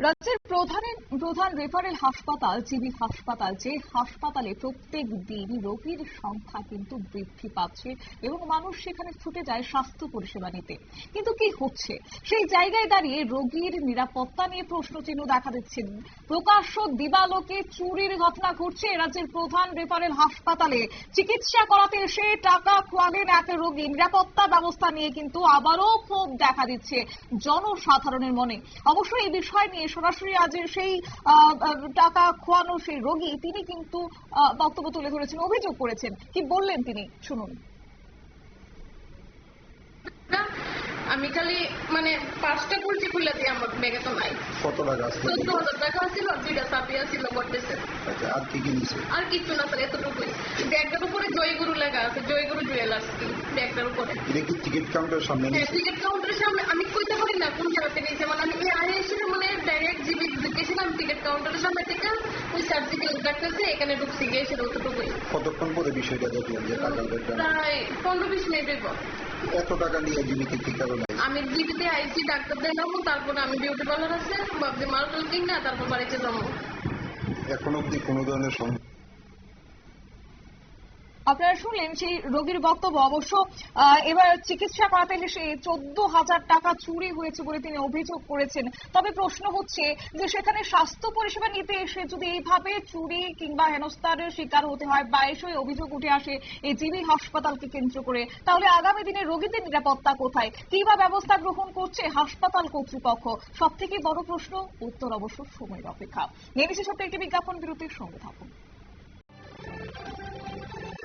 রাজ্যের প্রধান প্রধান রেফারেল হাসপাতাল জিবি হাসপাতাল, যে হাসপাতালে প্রত্যেক দিন রোগীর সংখ্যা কিন্তু বৃদ্ধি পাচ্ছে এবং মানুষ সেখানে ছুটে যায় স্বাস্থ্য পরিষেবা নিতে। কিন্তু কি হচ্ছে? সেই জায়গায় দাঁড়িয়ে রোগীর নিরাপত্তা নিয়ে প্রশ্নচিহ্ন দেখা দিচ্ছে। প্রকাশ্য দিবালোকে চুরির ঘটনা ঘটছে রাজ্যের প্রধান রেফারেল হাসপাতালে। চিকিৎসা করাতে এসে টাকা খোয়ালেন এক রোগী। নিরাপত্তা ব্যবস্থা নিয়ে কিন্তু আবারও ক্ষোভ দেখা দিচ্ছে জনসাধারণের মনে। অবশ্য এই বিষয় নিয়ে সরাসরি আজ সেই টাকা খোয়ানো সেই রোগী তিনি কিন্তু বক্তব্য তুলে ধরেছেন অভিযোগ করেছেন। কি বললেন তিনি? শুনুন। আমি খালি মানে পাঁচটা কুলচি খুলে দিই আমার ব্যাগে তো নাই কত টাকা আসলো চোদ্দ হাজার টাকা ছিল দুইটা চাপিয়া ছিল বটতেছে আচ্ছা আর কি কি নিছে? আর কিচ্ছু না স্যার এতটুকুই। ব্যাগটার উপরে জয়গুরু লেখা আছে জয়গুরু জুয়েলার্স ব্যাগটার উপরে। এটা কি টিকিট কাউন্টার সামনে হ্যাঁ টিকিট কাউন্টারের সামনে আমি কইতে পারি না কোন জায়গাতে নিয়েছে মানে আমি এই আগে ওই সার্জিক্যাল এখানে ঢুকছি গিয়ে সেটা অতটুকুই কতক্ষণ পরে বিষয়টা দেখলেন যে টাকা প্রায় পনেরো বিশ মিনিটের পর। এত টাকা নিয়ে জীবিত কি কারণে? আমি ডিবিতে আইসি ডাক্তার দেখাবো তারপরে আমি বিউটি পার্লার আছে ভাবছি মালটাল কিনা তারপর বাড়িতে যাব এখন অব্দি কোনো ধরনের সন্দেহ আপনারা শুনলেন সেই রোগীর বক্তব্য। অবশ্য এবার চিকিৎসা করাতে এসে চোদ্দ হাজার টাকা চুরি হয়েছে বলে তিনি অভিযোগ করেছেন। তবে প্রশ্ন হচ্ছে যে সেখানে স্বাস্থ্য পরিষেবা নিতে এসে যদি এইভাবে চুরি কিংবা হেনস্থার শিকার হতে হয় বা এসে অভিযোগ উঠে আসে এই জিবি হাসপাতালকে কেন্দ্র করে, তাহলে আগামী দিনে রোগীদের নিরাপত্তা কোথায়? কি বা ব্যবস্থা গ্রহণ করছে হাসপাতাল কর্তৃপক্ষ? সব থেকে বড় প্রশ্ন, উত্তর অবশ্য সময়ের অপেক্ষা। নেমেছে সত্য একটি বিজ্ঞাপন, বিরতির সঙ্গে থাকুন।